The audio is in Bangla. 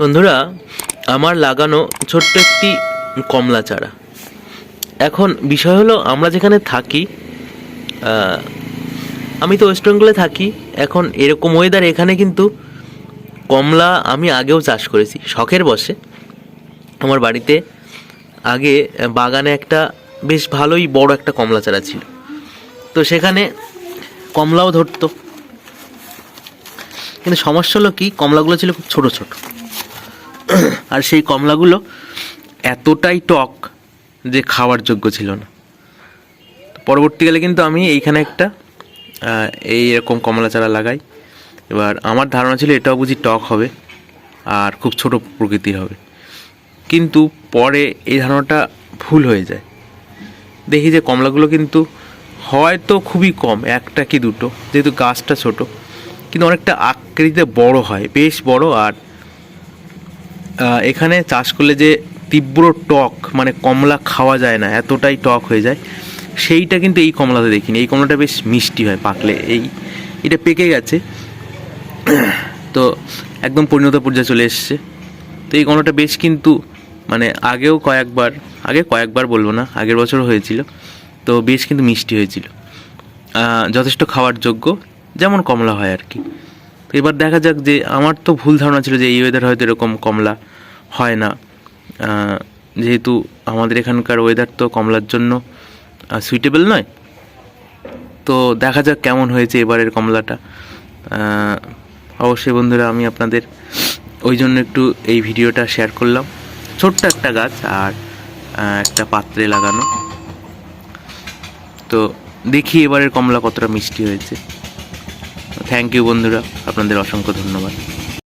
বন্ধুরা, আমার লাগানো ছোট্ট একটি কমলা চারা। এখন বিষয় হলো, আমরা যেখানে থাকি আমি তো ওয়েস্ট বেঙ্গলে থাকি, এখন এরকম ওয়েদার এখানে কিন্তু কমলা আমি আগেও চাষ করেছি, শখের বসে। আমার বাড়িতে আগে বাগানে একটা বেশ ভালোই বড় একটা কমলা চারা ছিল। তো সেখানে কমলাও ধরতো। কিন্তু সমস্যা হলো কি, কমলাগুলো ছিল খুব ছোটো, ছোট। আর সেই কমলাগুলো এতটাই টক যে খাওয়ার যোগ্য ছিল না। পরবর্তীকালে কিন্তু আমি এইখানে একটা এই এরকম কমলা চারা লাগাই। এবার আমার ধারণা ছিল এটাও বুঝি টক হবে আর খুব ছোট প্রকৃতির হবে। কিন্তু পরে এই ধারণাটা ভুল হয়ে যায়। দেখি যে কমলাগুলো কিন্তু হয়তো খুবই কম, একটা কি দুটো, যেহেতু গাছটা ছোট। কিন্তু অনেকটা আকৃতিতে বড় হয়, বেশ বড় আর এখানে চাষ করলে যে তীব্র টক মানে কমলা খাওয়া যায় না, এতটাই টক হয়ে যায়, সেইটা কিন্তু এই কমলাতে দেখিনি। এই কমলাটা বেশ মিষ্টি হয় পাকলে। এই, এটা পেকে গেছে। তো একদম পরিণত পর্যায়ে চলে এসছে। তো এই কমলাটা বেশ কিন্তু মানে আগেও কয়েকবার, আগে কয়েকবার বলব না, আগের বছরও হয়েছিল। তো বেশ কিন্তু মিষ্টি হয়েছিল। যথেষ্ট খাওয়ার যোগ্য, যেমন কমলা হয় আর কি। তো এবার দেখা যাক যে আমার তো ভুল ধারণা ছিল যে এই ওয়েদার হয়তো এরকম কমলা হয় না। যেহেতু আমাদের এখানকার ওয়েদার তো কমলার জন্য সুইটেবল নয়। তো দেখা যাক কেমন হয়েছে এবারের কমলাটা। অবশ্যই বন্ধুরা আমি আপনাদের ওই জন্য একটু এই ভিডিওটা শেয়ার করলাম। ছোট্ট একটা গাছ আর একটা পাত্রে লাগানো। তো দেখি এবারের কমলা কতটা মিষ্টি হয়েছে। থ্যাংক ইউ বন্ধুরা। আপনাদের অসংখ্য ধন্যবাদ।